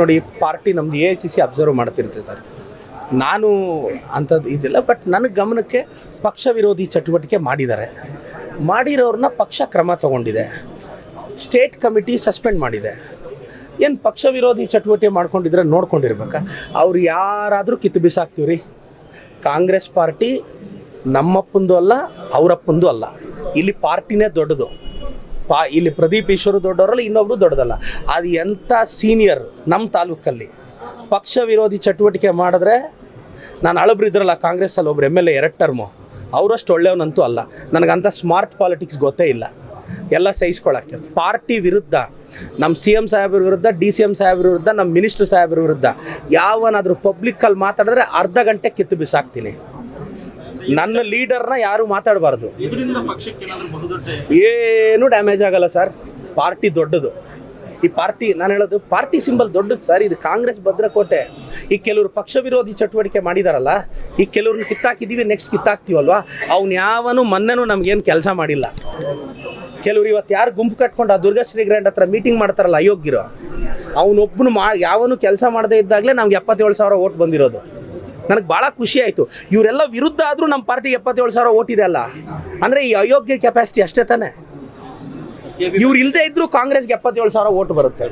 ನೋಡಿ, ಪಾರ್ಟಿ ನಮ್ದು A I C C observe ಮಾಡ್ತಿರುತ್ತೆ sir. ನಾನು ಅಂಥದ್ದು ಇದಿಲ್ಲ ಬಟ್ ನನ್ನ ಗಮನಕ್ಕೆ ಪಕ್ಷ ವಿರೋಧಿ ಚಟುವಟಿಕೆ ಮಾಡಿದ್ದಾರೆ. ಮಾಡಿರೋರನ್ನ ಪಕ್ಷ ಕ್ರಮ ತಗೊಂಡಿದೆ. ಸ್ಟೇಟ್ ಕಮಿಟಿ ಸಸ್ಪೆಂಡ್ ಮಾಡಿದೆ. ಏನು ಪಕ್ಷ ವಿರೋಧಿ ಚಟುವಟಿಕೆ ಮಾಡ್ಕೊಂಡಿದ್ರೆ ನೋಡ್ಕೊಂಡಿರ್ಬೇಕಾ? ಅವ್ರು ಯಾರಾದರೂ ಕಿತ್ತು ಬಿಸಾಕ್ತೀವ್ರಿ? ಕಾಂಗ್ರೆಸ್ ಪಾರ್ಟಿ ನಮ್ಮಪ್ಪಂದು ಅಲ್ಲ, ಅವರಪ್ಪಂದು ಅಲ್ಲ. ಇಲ್ಲಿ ಪಾರ್ಟಿನೇ ದೊಡ್ಡದು. ಪಾ, ಇಲ್ಲಿ ಪ್ರದೀಪ್ ಈಶ್ವರು ದೊಡ್ಡವರಲ್ಲ ಇನ್ನೊಬ್ರು ದೊಡ್ಡದಲ್ಲ. ಅದು ಎಂಥ ಸೀನಿಯರ್ ನಮ್ಮ ತಾಲೂಕಲ್ಲಿ. ಪಕ್ಷ ವಿರೋಧಿ ಚಟುವಟಿಕೆ ಮಾಡಿದ್ರೆ ನಾನು ಅಳಬ್ರು ಇದ್ರಲ್ಲ, ಕಾಂಗ್ರೆಸ್ಸಲ್ಲಿ ಒಬ್ರು ಎಂ ಎಲ್ ಎ ಎರಡು ಟರ್ಮು ಅವರಷ್ಟು ಒಳ್ಳೆಯವನಂತೂ ಅಲ್ಲ. ನನಗಂಥ ಸ್ಮಾರ್ಟ್ ಪಾಲಿಟಿಕ್ಸ್ ಗೊತ್ತೇ ಇಲ್ಲ. ಎಲ್ಲ ಸಹಿಸ್ಕೊಳ್ಳೋಕ್ಕೆ ಪಾರ್ಟಿ ವಿರುದ್ಧ, ನಮ್ಮ ಸಿ ಎಂ ಸಾಹೇಬ್ರ ವಿರುದ್ಧ, ಡಿ ಸಿ ಎಂ ಸಾಹೇಬ್ರ ವಿರುದ್ಧ, ನಮ್ಮ ಮಿನಿಸ್ಟರ್ ಸಾಹೇಬ್ರ ವಿರುದ್ಧ ಯಾವನಾದರೂ ಪಬ್ಲಿಕ್ಕಲ್ಲಿ ಮಾತಾಡಿದ್ರೆ ಅರ್ಧ ಗಂಟೆ ಕಿತ್ತು ಬಿಸಾಕ್ತೀನಿ. ನನ್ನ ಲೀಡರ್ನ ಯಾರು ಮಾತಾಡಬಾರ್ದು. ಏನು ಡ್ಯಾಮೇಜ್ ಆಗಲ್ಲ ಸರ್. ಪಾರ್ಟಿ ದೊಡ್ಡದು. ಈ ಪಾರ್ಟಿ ನಾನು ಹೇಳೋದು ಪಾರ್ಟಿ ಸಿಂಬಲ್ ದೊಡ್ಡದು ಸರ್. ಇದು ಕಾಂಗ್ರೆಸ್ ಭದ್ರಕೋಟೆ. ಈ ಕೆಲವರು ಪಕ್ಷ ವಿರೋಧಿ ಚಟುವಟಿಕೆ ಮಾಡಿದಾರಲ್ಲ ಈ ಕೆಲವ್ರನ್ನ ಕಿತ್ತಾಕಿದ್ದೀವಿ ನೆಕ್ಸ್ಟ್ ಕಿತ್ತಾಕ್ತೀವಲ್ವಾ? ಅವ್ನು ಯಾವನು ಮೊನ್ನೆನೂ ನಮ್ಗೇನು ಕೆಲಸ ಮಾಡಿಲ್ಲ. ಕೆಲವ್ರು ಇವತ್ತು ಯಾರು ಗುಂಪು ಕಟ್ಕೊಂಡು ಆ ದುರ್ಗಾಶ್ರೀ ಗ್ರ್ಯಾಂಡ್ ಹತ್ರ ಮೀಟಿಂಗ್ ಮಾಡ್ತಾರಲ್ಲ ಅಯೋಗ್ಯರು ಅವನೊಬ್ಬನು ಮಾ ಯಾವನು ಕೆಲಸ ಮಾಡದೇ ಇದ್ದಾಗಲೇ ನಮ್ಗೆ ಎಪ್ಪತ್ತೇಳು ಸಾವಿರ ಓಟ್ ಬಂದಿರೋದು. ನನಗೆ ಭಾಳ ಖುಷಿ ಆಯಿತು. ಇವರೆಲ್ಲ ವಿರುದ್ಧ ಆದರೂ ನಮ್ಮ ಪಾರ್ಟಿಗೆ ಎಪ್ಪತ್ತೇಳು ಸಾವಿರ ಓಟ್ ಇದೆ ಅಲ್ಲ? ಅಂದರೆ ಈ ಅಯೋಗ್ಯ ಕೆಪಾಸಿಟಿ ಅಷ್ಟೇ ತಾನೆ? ಇವ್ರು ಇಲ್ಲದೆ ಇದ್ರೂ ಕಾಂಗ್ರೆಸ್ಗೆ ಎಪ್ಪತ್ತೇಳು ಸಾವಿರ ಓಟ್ ಬರುತ್ತೆ.